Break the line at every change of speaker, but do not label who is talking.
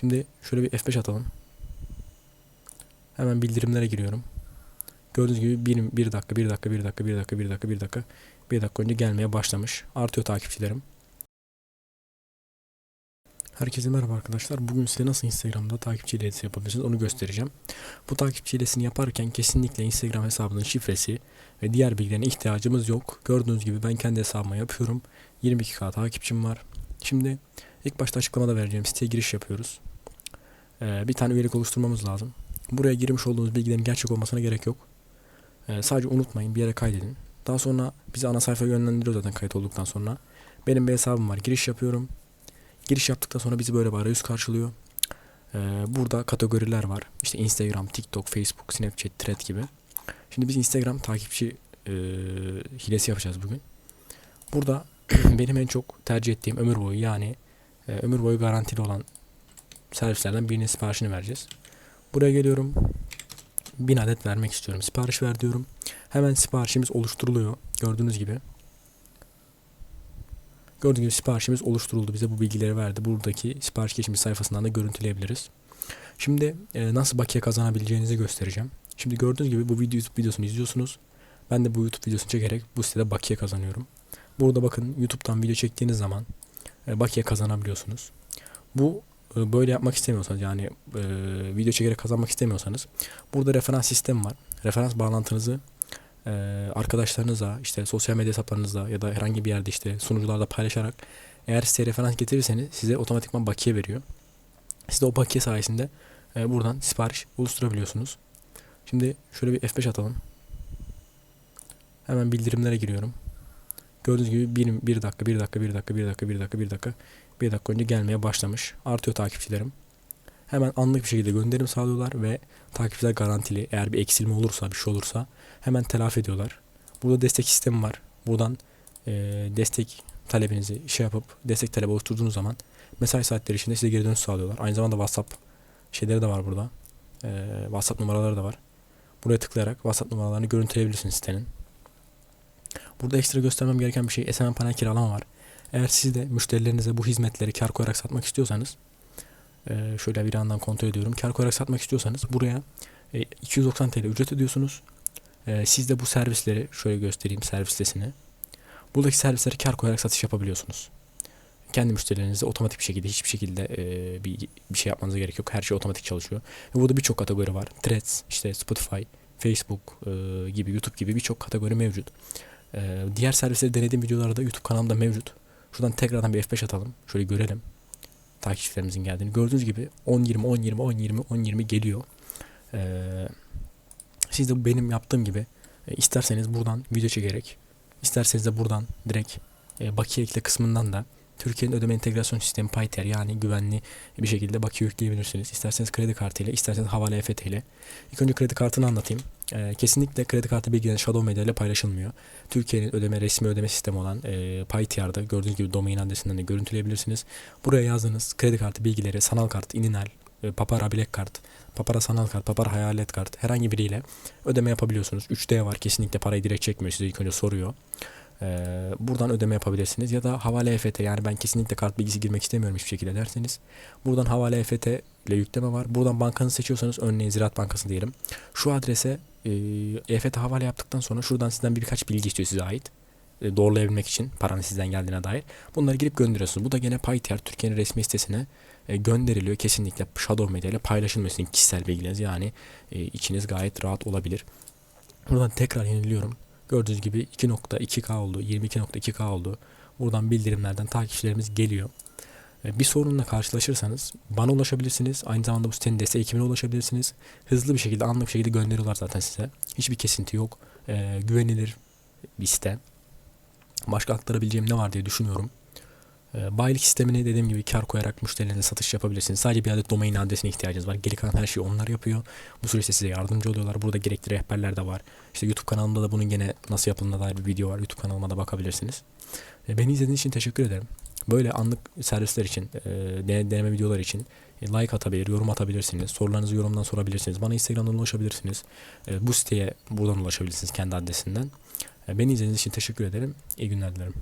Şimdi şöyle bir F5 atalım. Hemen bildirimlere giriyorum. Gördüğünüz gibi 1, 1 dakika, 1 dakika, 1 dakika, 1 dakika, 1 dakika, 1 dakika, 1 dakika önce gelmeye başlamış. Artıyor takipçilerim. Herkese merhaba arkadaşlar. Bugün size nasıl Instagram'da takipçi hilesi yapabilirsiniz onu göstereceğim. Bu takipçi hilesini yaparken kesinlikle Instagram hesabının şifresi ve diğer bilgilerine ihtiyacımız yok. Gördüğünüz gibi ben kendi hesabıma yapıyorum. 22k takipçim var. Şimdi ilk başta açıklamada vereceğim siteye giriş yapıyoruz. Ee, bir tane üyelik oluşturmamız lazım. Buraya girmiş olduğunuz bilgilerin gerçek olmasına gerek yok. Ee, sadece unutmayın bir yere kaydedin. Daha sonra bizi ana sayfaya yönlendiriyor zaten kayıt olduktan sonra. Benim bir hesabım var. Giriş yapıyorum. Giriş yaptıktan sonra bizi böyle bir arayüz karşılıyor. Ee, burada kategoriler var. İşte Instagram, TikTok, Facebook, Snapchat, Thread gibi. Şimdi biz Instagram takipçi e, hilesi yapacağız bugün. Burada benim en çok tercih ettiğim ömür boyu yani e, ömür boyu garantili olan servislerden birinin siparişini vereceğiz. Buraya geliyorum. 1000 adet vermek istiyorum. Sipariş ver diyorum. Hemen siparişimiz oluşturuluyor. Gördüğünüz gibi. Gördüğünüz gibi siparişimiz oluşturuldu. Bize bu bilgileri verdi. Buradaki sipariş geçmiş sayfasından da görüntüleyebiliriz. Şimdi e, nasıl bakiye kazanabileceğinizi göstereceğim. Şimdi gördüğünüz gibi bu video YouTube videosunu izliyorsunuz. Ben de bu YouTube videosunu çekerek bu sitede bakiye kazanıyorum. Burada bakın YouTube'dan video çektiğiniz zaman bakiye kazanabiliyorsunuz. Bu e, böyle yapmak istemiyorsanız yani e, video çekerek kazanmak istemiyorsanız burada referans sistemi var. Referans bağlantınızı e, arkadaşlarınızla işte sosyal medya hesaplarınızla ya da herhangi bir yerde işte sunucularda paylaşarak eğer size referans getirirseniz size otomatikman bakiye veriyor. Siz de o bakiye sayesinde e, buradan sipariş oluşturabiliyorsunuz. Şimdi şöyle bir F5 atalım. Hemen bildirimlere giriyorum. Gördüğünüz gibi 1, 1 dakika, 1 dakika, 1 dakika, 1 dakika, 1 dakika, 1 dakika, 1 dakika önce gelmeye başlamış. Artıyor takipçilerim. Hemen anlık bir şekilde gönderim sağlıyorlar ve takipçiler garantili. Eğer bir eksilme olursa, bir şey olursa hemen telafi ediyorlar. Burada destek sistemi var. Buradan e, destek talebinizi şey yapıp destek talebi oluşturduğunuz zaman mesai saatleri içinde size geri dönüş sağlıyorlar. Aynı zamanda WhatsApp şeyleri de var burada. E, WhatsApp numaraları da var. Buraya tıklayarak WhatsApp numaralarını görüntüleyebilirsiniz sitenin. Burada ekstra göstermem gereken bir şey SMM panel kiralama var. Eğer siz de müşterilerinize bu hizmetleri kar koyarak satmak istiyorsanız e, şöyle bir yandan kontrol ediyorum. Kar koyarak satmak istiyorsanız buraya e, 290 TL ücret ödüyorsunuz. E, siz de bu servisleri şöyle göstereyim servis sitesini. Buradaki servisleri kar koyarak satış yapabiliyorsunuz. Kendi müşterilerinize otomatik bir şekilde hiçbir şekilde e, bir, bir şey yapmanıza gerek yok. Her şey otomatik çalışıyor. Ve burada birçok kategori var. Threads, işte Spotify, Facebook e, gibi, YouTube gibi birçok kategori mevcut. Ee, diğer servisleri denediğim videolarda YouTube kanalımda mevcut. Şuradan tekrardan bir F5 atalım. Şöyle görelim. Takipçilerimizin geldiğini. Gördüğünüz gibi 10-20, 10-20, 10-20, 10-20 geliyor. Ee, siz de benim yaptığım gibi e, isterseniz buradan video çekerek, isterseniz de buradan direkt e, bakiye ekle kısmından da Türkiye'nin ödeme entegrasyon sistemi Payter yani güvenli bir şekilde bakiye yükleyebilirsiniz. İsterseniz kredi kartıyla, isterseniz havale EFT ile. İlk önce kredi kartını anlatayım. Ee, kesinlikle kredi kartı bilgileri Shadow Media ile paylaşılmıyor. Türkiye'nin ödeme resmi ödeme sistemi olan e, Paytr'da gördüğünüz gibi domain adresinden de görüntüleyebilirsiniz. Buraya yazdığınız kredi kartı bilgileri sanal kart, ininal, e, Papara bilek kart, Papara sanal kart, Papara hayalet kart herhangi biriyle ödeme yapabiliyorsunuz. 3D var kesinlikle parayı direkt çekmiyor size ilk önce soruyor. Ee, buradan ödeme yapabilirsiniz ya da havale EFT yani ben kesinlikle kart bilgisi girmek istemiyorum hiçbir şekilde derseniz buradan havale EFT ile yükleme var. Buradan bankanızı seçiyorsanız örneğin Ziraat Bankası diyelim. Şu adrese e, EFT havale yaptıktan sonra şuradan sizden birkaç bilgi istiyor size ait. E, doğrulayabilmek için paranın sizden geldiğine dair. Bunları girip gönderiyorsunuz. Bu da gene Payter Türkiye'nin resmi sitesine e, gönderiliyor. Kesinlikle Shadow Media ile paylaşılmasın kişisel bilgileriniz. Yani e, içiniz gayet rahat olabilir. Buradan tekrar yeniliyorum. Gördüğünüz gibi 2.2K oldu, 22.2K oldu. Buradan bildirimlerden takipçilerimiz geliyor. Bir sorunla karşılaşırsanız bana ulaşabilirsiniz. Aynı zamanda bu sitenin destek ekibine ulaşabilirsiniz. Hızlı bir şekilde, anlık bir şekilde gönderiyorlar zaten size. Hiçbir kesinti yok. Ee, güvenilir bir site. Başka aktarabileceğim ne var diye düşünüyorum. Ee, bayilik sistemini dediğim gibi kar koyarak müşterilerine satış yapabilirsiniz. Sadece bir adet domain adresine ihtiyacınız var. Geri kalan her şeyi onlar yapıyor. Bu süreçte size yardımcı oluyorlar. Burada gerekli rehberler de var. İşte YouTube kanalımda da bunun gene nasıl yapıldığına dair bir video var. YouTube kanalıma da bakabilirsiniz. Ee, beni izlediğiniz için teşekkür ederim. Böyle anlık servisler için, e, deneme videolar için e, like atabilir, yorum atabilirsiniz. Sorularınızı yorumdan sorabilirsiniz. Bana Instagram'dan ulaşabilirsiniz. E, bu siteye buradan ulaşabilirsiniz kendi adresinden. Beni izlediğiniz için teşekkür ederim. İyi günler dilerim.